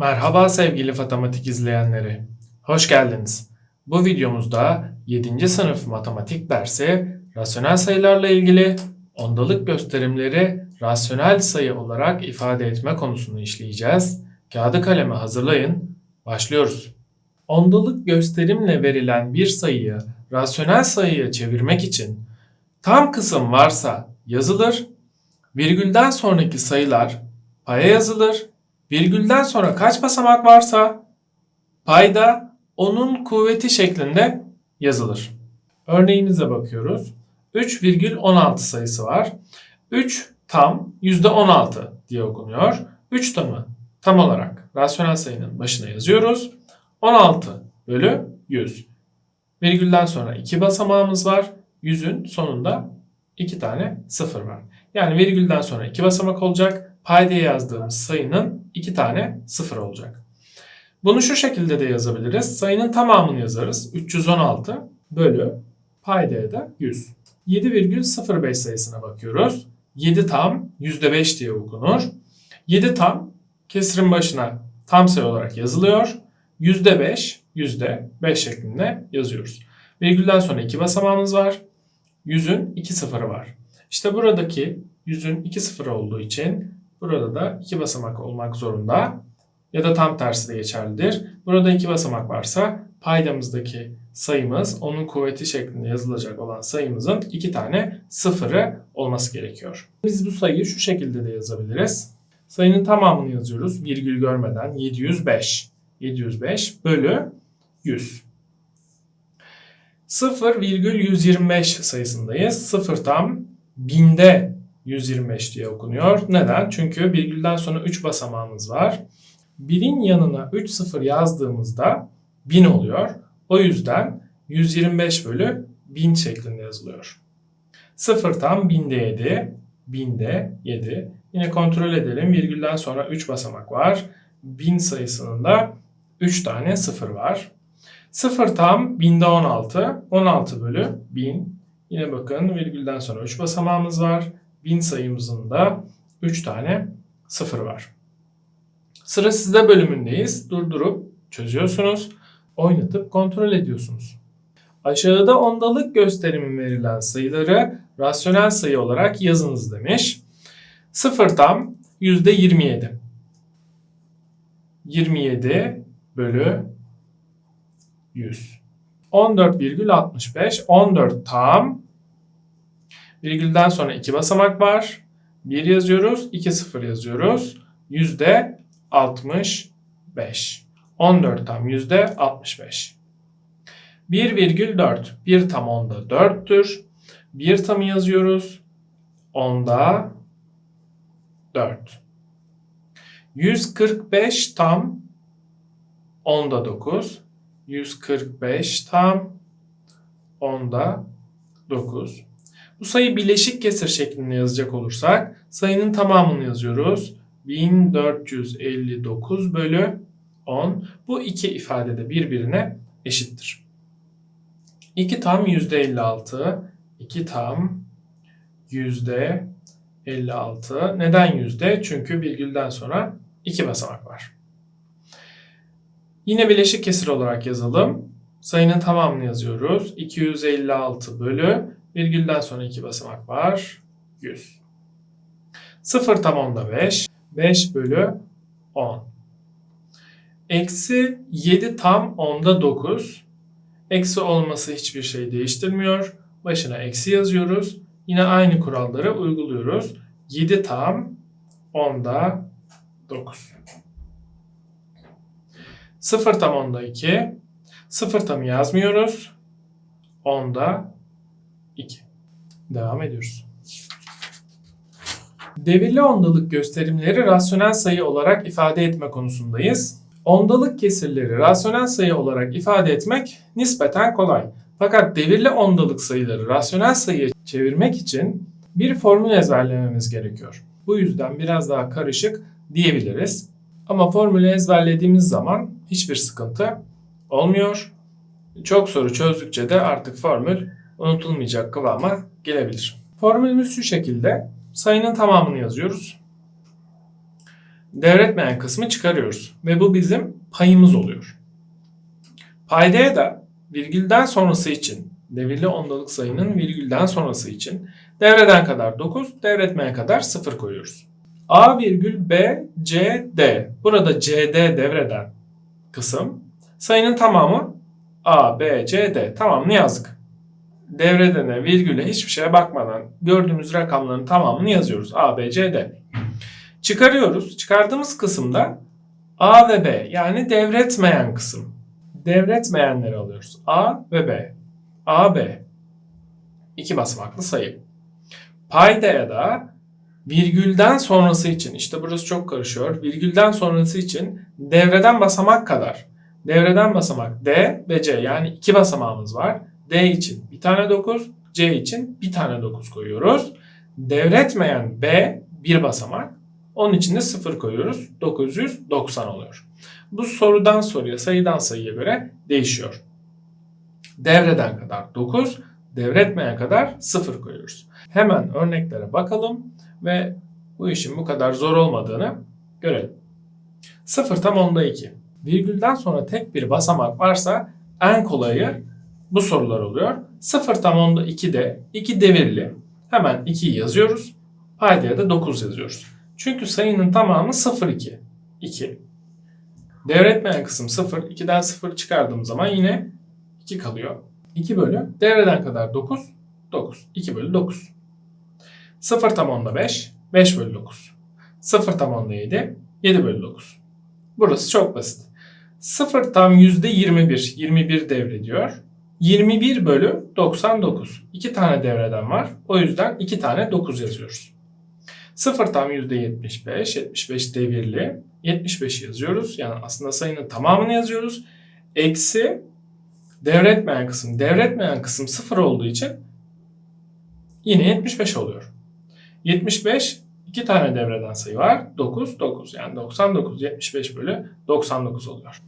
Merhaba sevgili matematik izleyenleri. Hoş geldiniz. Bu videomuzda 7. sınıf matematik dersi rasyonel sayılarla ilgili ondalık gösterimleri rasyonel sayı olarak ifade etme konusunu işleyeceğiz. Kağıdı kaleme hazırlayın. Başlıyoruz. Ondalık gösterimle verilen bir sayıyı rasyonel sayıya çevirmek için tam kısım varsa yazılır, virgülden sonraki sayılar paya yazılır Virgülden sonra kaç basamak varsa payda onun kuvveti şeklinde yazılır. Örneğimize bakıyoruz. 3,16 sayısı var. 3 tam %16 diye okunuyor. 3 tamı tam olarak rasyonel sayının başına yazıyoruz. 16 bölü 100. Virgülden sonra 2 basamağımız var. 100'ün sonunda 2 tane 0 var. Yani virgülden sonra 2 basamak olacak paydaya yazdığımız sayının iki tane sıfır olacak. Bunu şu şekilde de yazabiliriz. Sayının tamamını yazarız. 316 bölü paydaya da 100. 7,05 sayısına bakıyoruz. 7 tam %5 diye okunur. 7 tam kesirin başına tam sayı olarak yazılıyor. %5, %5 şeklinde yazıyoruz. Virgülden sonra iki basamağımız var. 100'ün iki sıfırı var. İşte buradaki 100'ün iki sıfırı olduğu için Burada da iki basamak olmak zorunda. Ya da tam tersi de geçerlidir. Burada iki basamak varsa paydamızdaki sayımız onun kuvveti şeklinde yazılacak olan sayımızın iki tane sıfırı olması gerekiyor. Biz bu sayıyı şu şekilde de yazabiliriz. Sayının tamamını yazıyoruz virgül görmeden 705. 705 bölü 100. 0,125 sayısındayız. 0 tam binde 125 diye okunuyor. Neden? Çünkü virgülden sonra 3 basamağımız var. Birin yanına 3 sıfır yazdığımızda 1000 oluyor. O yüzden 125 bölü 1000 şeklinde yazılıyor. 0 tam 1000'de 7, 1000'de 7. Yine kontrol edelim. Virgülden sonra 3 basamak var. 1000 sayısının da 3 tane 0 var. 0 tam 1000'de 16. 16 bölü 1000. Yine bakın virgülden sonra 3 basamağımız var bin sayımızın da 3 tane sıfır var. Sıra sizde bölümündeyiz. Durdurup çözüyorsunuz. Oynatıp kontrol ediyorsunuz. Aşağıda ondalık gösterimi verilen sayıları rasyonel sayı olarak yazınız demiş. 0 tam %27. 27 bölü 100. 14,65 14 tam Virgülden sonra iki basamak var. 1 yazıyoruz, 2 0 yazıyoruz. Yüzde 65. 14 tam yüzde 65. 1,4. 1 tam onda 4'tür. 1 tamı yazıyoruz. Onda 4. 145 tam onda 9. 145 tam onda 9. Bu sayı bileşik kesir şeklinde yazacak olursak sayının tamamını yazıyoruz. 1459 bölü 10. Bu iki ifade de birbirine eşittir. 2 tam %56. 2 tam %56. Neden yüzde? Çünkü virgülden sonra iki basamak var. Yine bileşik kesir olarak yazalım. Sayının tamamını yazıyoruz. 256 bölü Virgülden sonra iki basamak var. 100. 0 tam onda 5. 5 bölü 10. Eksi 7 tam onda 9. Eksi olması hiçbir şey değiştirmiyor. Başına eksi yazıyoruz. Yine aynı kuralları uyguluyoruz. 7 tam onda 9. 0 tam onda 2. 0 tam yazmıyoruz. Onda 2. Devam ediyoruz. Devirli ondalık gösterimleri rasyonel sayı olarak ifade etme konusundayız. Ondalık kesirleri rasyonel sayı olarak ifade etmek nispeten kolay. Fakat devirli ondalık sayıları rasyonel sayıya çevirmek için bir formül ezberlememiz gerekiyor. Bu yüzden biraz daha karışık diyebiliriz. Ama formülü ezberlediğimiz zaman hiçbir sıkıntı olmuyor. Çok soru çözdükçe de artık formül unutulmayacak kıvama gelebilir. Formülümüz şu şekilde. Sayının tamamını yazıyoruz. devretmeyen kısmı çıkarıyoruz. Ve bu bizim payımız oluyor. Paydaya da virgülden sonrası için, devirli ondalık sayının virgülden sonrası için devreden kadar 9, devretmeyen kadar 0 koyuyoruz. A virgül B, C, D. Burada CD devreden kısım. Sayının tamamı A, B, C, D. Tamamını yazdık. Devredene, virgüle hiçbir şeye bakmadan gördüğümüz rakamların tamamını yazıyoruz. A, B, C, D. Çıkarıyoruz. Çıkardığımız kısımda A ve B yani devretmeyen kısım. Devretmeyenleri alıyoruz. A ve B. A, B. İki basamaklı sayı. Paydaya da virgülden sonrası için işte burası çok karışıyor. Virgülden sonrası için devreden basamak kadar. Devreden basamak D ve C yani iki basamağımız var. D için bir tane 9, C için bir tane 9 koyuyoruz. Devretmeyen B bir basamak. Onun için de 0 koyuyoruz. 990 oluyor. Bu sorudan soruya, sayıdan sayıya göre değişiyor. Devreden kadar 9, devretmeyen kadar 0 koyuyoruz. Hemen örneklere bakalım ve bu işin bu kadar zor olmadığını görelim. 0 tam onda 2. Virgülden sonra tek bir basamak varsa en kolayı bu sorular oluyor. 0 tam onda 2'de 2 devirli. Hemen 2'yi yazıyoruz. Paydaya da 9 yazıyoruz. Çünkü sayının tamamı 0 2. 2. Devretmeyen kısım 0. 2'den 0 çıkardığım zaman yine 2 kalıyor. 2 bölü devreden kadar 9. 9. 2 bölü 9. 0 tam onda 5. 5 bölü 9. 0 tam onda 7. 7 bölü 9. Burası çok basit. 0 tam yüzde 21. 21 devrediyor. 21 bölü 99. 2 tane devreden var. O yüzden 2 tane 9 yazıyoruz. 0 tam yüzde 75. 75 devirli. 75 yazıyoruz. Yani aslında sayının tamamını yazıyoruz. Eksi devretmeyen kısım. Devretmeyen kısım 0 olduğu için yine 75 oluyor. 75 iki tane devreden sayı var. 9, 9 yani 99, 75 bölü 99 oluyor.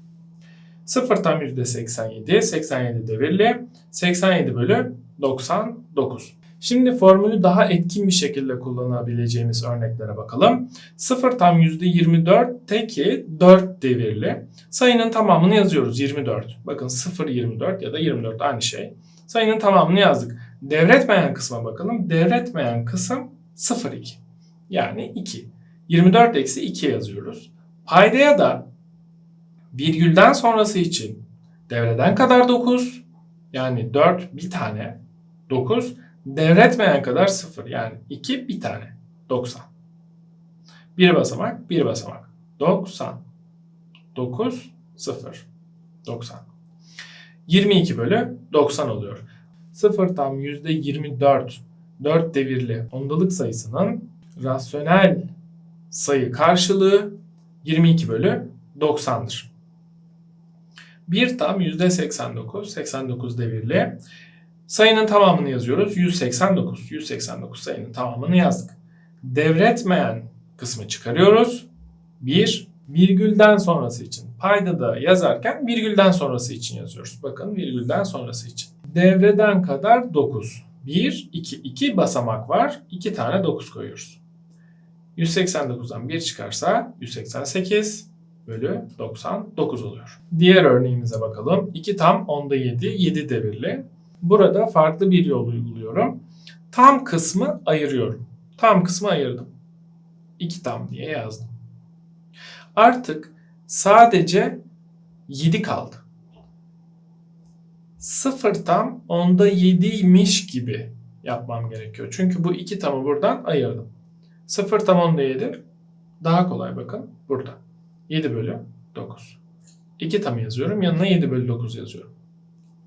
0 tam %87, 87 devirli, 87 bölü 99. Şimdi formülü daha etkin bir şekilde kullanabileceğimiz örneklere bakalım. 0 tam %24 teki 4 devirli. Sayının tamamını yazıyoruz 24. Bakın 0 24 ya da 24 aynı şey. Sayının tamamını yazdık. Devretmeyen kısma bakalım. Devretmeyen kısım 0,2. Yani 2. 24 eksi 2 yazıyoruz. Paydaya da virgülden sonrası için devreden kadar 9 yani 4 bir tane 9 devretmeyen kadar 0 yani 2 bir tane 90. Bir basamak bir basamak 90 9 0 90. 22 bölü 90 oluyor. 0 tam %24 4 devirli ondalık sayısının rasyonel sayı karşılığı 22 bölü 90'dır. 1 tam %89, 89 devirli. Sayının tamamını yazıyoruz. 189, 189 sayının tamamını yazdık. Devretmeyen kısmı çıkarıyoruz. 1, virgülden sonrası için. Payda da yazarken virgülden sonrası için yazıyoruz. Bakın virgülden sonrası için. Devreden kadar 9. 1, 2, 2 basamak var. 2 tane 9 koyuyoruz. 189'dan 1 çıkarsa 188 bölü 99 oluyor. Diğer örneğimize bakalım. 2 tam onda 7, 7 devirli. Burada farklı bir yol uyguluyorum. Tam kısmı ayırıyorum. Tam kısmı ayırdım. 2 tam diye yazdım. Artık sadece 7 kaldı. 0 tam onda 7'ymiş gibi yapmam gerekiyor. Çünkü bu 2 tamı buradan ayırdım. 0 tam onda 7 daha kolay bakın burada. 7 bölü 9. 2 tam yazıyorum. Yanına 7 bölü 9 yazıyorum.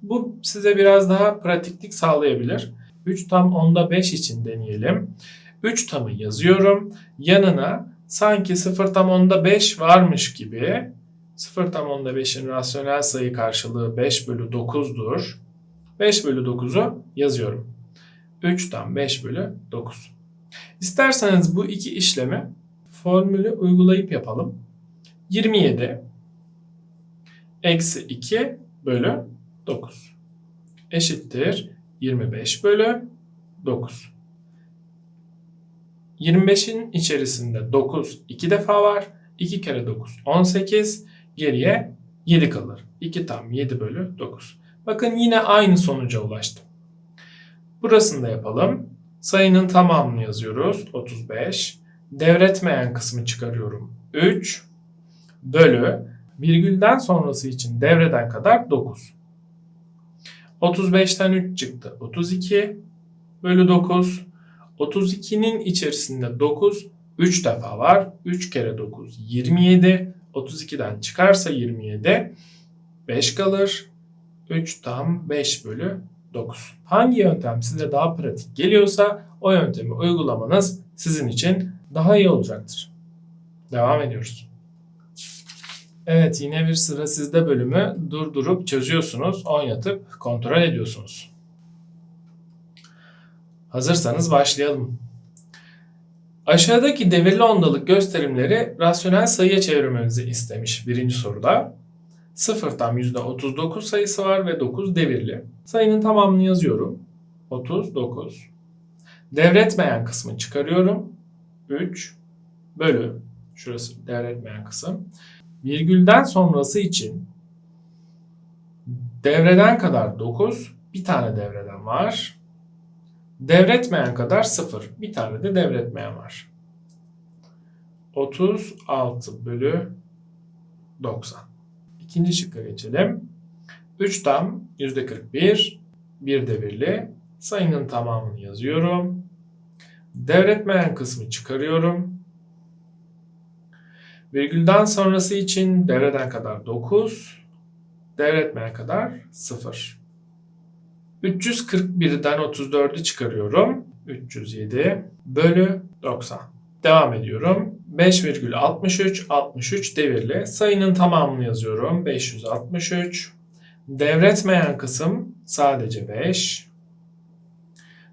Bu size biraz daha pratiklik sağlayabilir. 3 tam onda 5 için deneyelim. 3 tamı yazıyorum. Yanına sanki 0 tam onda 5 varmış gibi 0 tam onda 5'in rasyonel sayı karşılığı 5 bölü 9'dur. 5 bölü 9'u yazıyorum. 3 tam 5 bölü 9. İsterseniz bu iki işlemi formülü uygulayıp yapalım. 27 eksi 2 bölü 9 eşittir 25 bölü 9. 25'in içerisinde 9 iki defa var. 2 kere 9 18. Geriye 7 kalır. 2 tam 7 bölü 9. Bakın yine aynı sonuca ulaştım. Burasını da yapalım. Sayının tamamını yazıyoruz. 35. Devretmeyen kısmı çıkarıyorum. 3 bölü virgülden sonrası için devreden kadar 9. 35'ten 3 çıktı. 32 bölü 9. 32'nin içerisinde 9 3 defa var. 3 kere 9 27. 32'den çıkarsa 27 5 kalır. 3 tam 5 bölü 9. Hangi yöntem size daha pratik geliyorsa o yöntemi uygulamanız sizin için daha iyi olacaktır. Devam ediyoruz. Evet yine bir sıra sizde bölümü durdurup çözüyorsunuz, oynatıp kontrol ediyorsunuz. Hazırsanız başlayalım. Aşağıdaki devirli ondalık gösterimleri rasyonel sayıya çevirmemizi istemiş birinci soruda. 0 tam %39 sayısı var ve 9 devirli. Sayının tamamını yazıyorum. 39. Devretmeyen kısmı çıkarıyorum. 3 bölü şurası devretmeyen kısım. Virgülden sonrası için devreden kadar 9, bir tane devreden var. Devretmeyen kadar 0, bir tane de devretmeyen var. 36 bölü 90. İkinci şıkka geçelim. 3 tam %41, bir devirli. Sayının tamamını yazıyorum. Devretmeyen kısmı çıkarıyorum. Virgülden sonrası için devreden kadar 9, devretmeyen kadar 0. 341'den 34'ü çıkarıyorum. 307 bölü 90. Devam ediyorum. 5,63 63 devirli. Sayının tamamını yazıyorum. 563. Devretmeyen kısım sadece 5.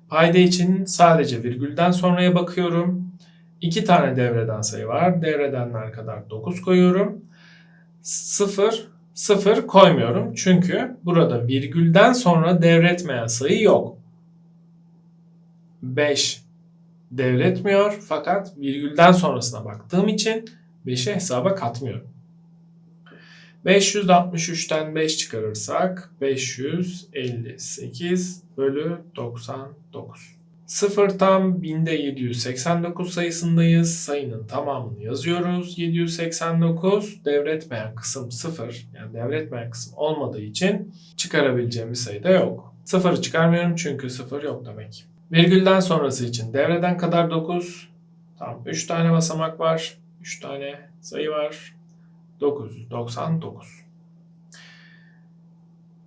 Payda için sadece virgülden sonraya bakıyorum. 2 tane devreden sayı var. Devredenler kadar 9 koyuyorum. 0 0 koymuyorum. Çünkü burada virgülden sonra devretmeyen sayı yok. 5 devretmiyor fakat virgülden sonrasına baktığım için 5'i hesaba katmıyorum. 563'ten 5 çıkarırsak 558 bölü 99. 0 tam binde 789 sayısındayız. Sayının tamamını yazıyoruz. 789 devretmeyen kısım 0. Yani devretmeyen kısım olmadığı için çıkarabileceğimiz sayı da yok. 0'ı çıkarmıyorum çünkü 0 yok demek. Virgülden sonrası için devreden kadar 9. Tam 3 tane basamak var. 3 tane sayı var. 999.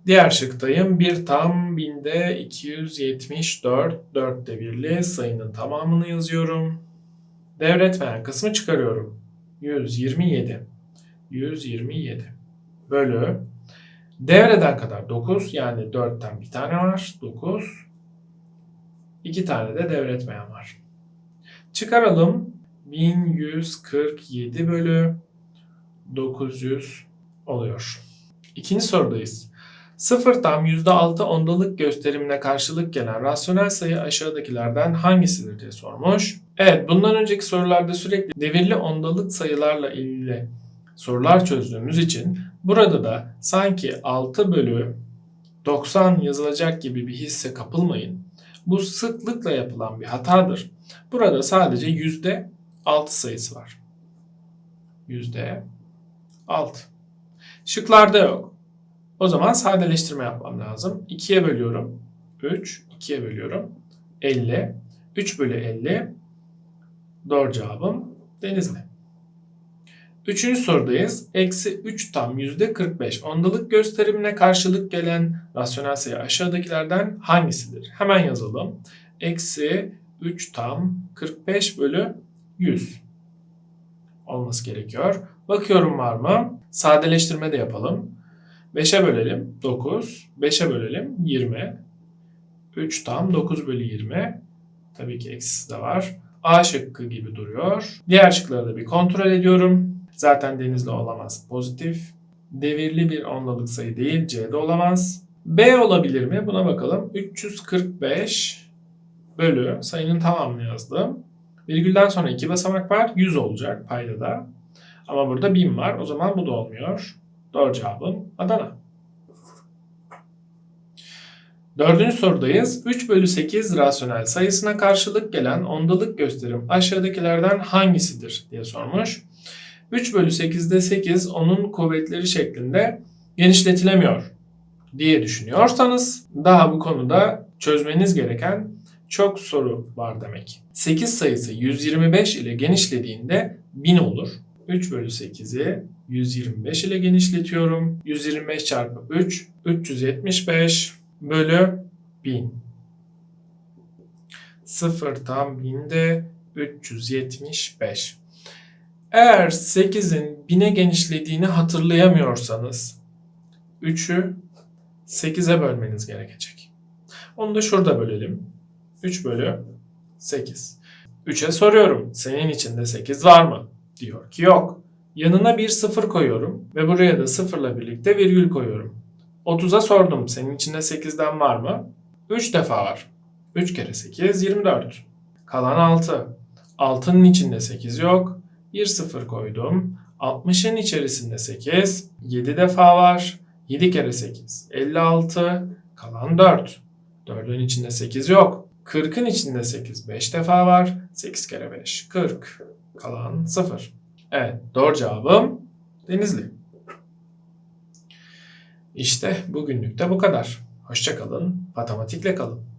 Diğer şıktayım. Bir tam binde 274 4 devirli sayının tamamını yazıyorum. Devretmeyen kısmı çıkarıyorum. 127. 127 bölü devreden kadar 9 yani 4'ten bir tane var. 9 2 tane de devretmeyen var. Çıkaralım. 1147 bölü 900 oluyor. İkinci sorudayız. 0 tam %6 ondalık gösterimine karşılık gelen rasyonel sayı aşağıdakilerden hangisidir diye sormuş. Evet bundan önceki sorularda sürekli devirli ondalık sayılarla ilgili sorular çözdüğümüz için burada da sanki 6 bölü 90 yazılacak gibi bir hisse kapılmayın. Bu sıklıkla yapılan bir hatadır. Burada sadece %6 sayısı var. %6. Şıklarda yok. O zaman sadeleştirme yapmam lazım. 2'ye bölüyorum. 3, 2'ye bölüyorum. 50. 3 bölü 50. Doğru cevabım Denizli. Üçüncü sorudayız. Eksi 3 tam yüzde 45 ondalık gösterimine karşılık gelen rasyonel sayı aşağıdakilerden hangisidir? Hemen yazalım. Eksi 3 tam 45 bölü 100 olması gerekiyor. Bakıyorum var mı? Sadeleştirme de yapalım. 5'e bölelim 9. 5'e bölelim 20. 3 tam 9 bölü 20. Tabii ki eksisi de var. A şıkkı gibi duruyor. Diğer şıkları da bir kontrol ediyorum. Zaten denizli olamaz. Pozitif. Devirli bir ondalık sayı değil. C'de olamaz. B olabilir mi? Buna bakalım. 345 bölü sayının tamamını yazdım. Virgülden sonra iki basamak var. 100 olacak payda da. Ama burada 1000 var. O zaman bu da olmuyor. Doğru cevabım Adana. Dördüncü sorudayız. 3 bölü 8 rasyonel sayısına karşılık gelen ondalık gösterim aşağıdakilerden hangisidir diye sormuş. 3 bölü 8'de 8 onun kuvvetleri şeklinde genişletilemiyor diye düşünüyorsanız daha bu konuda çözmeniz gereken çok soru var demek. 8 sayısı 125 ile genişlediğinde 1000 olur. 3 bölü 8'i 125 ile genişletiyorum. 125 çarpı 3 375 bölü 1000. 0 tam 1000'de 375. Eğer 8'in 1000'e genişlediğini hatırlayamıyorsanız 3'ü 8'e bölmeniz gerekecek. Onu da şurada bölelim. 3 bölü 8. 3'e soruyorum. Senin içinde 8 var mı? Diyor ki yok. Yanına bir sıfır koyuyorum ve buraya da sıfırla birlikte virgül koyuyorum. 30'a sordum. Senin içinde 8'den var mı? 3 defa var. 3 kere 8 24. Kalan 6. 6'nın içinde 8 yok. Bir sıfır koydum. 60'ın içerisinde 8. 7 defa var. 7 kere 8 56. Kalan 4. 4'ün içinde 8 yok. 40'ın içinde 8 5 defa var. 8 kere 5 40. Kalan 0. Evet doğru cevabım Denizli. İşte bugünlük de bu kadar. Hoşçakalın, matematikle kalın.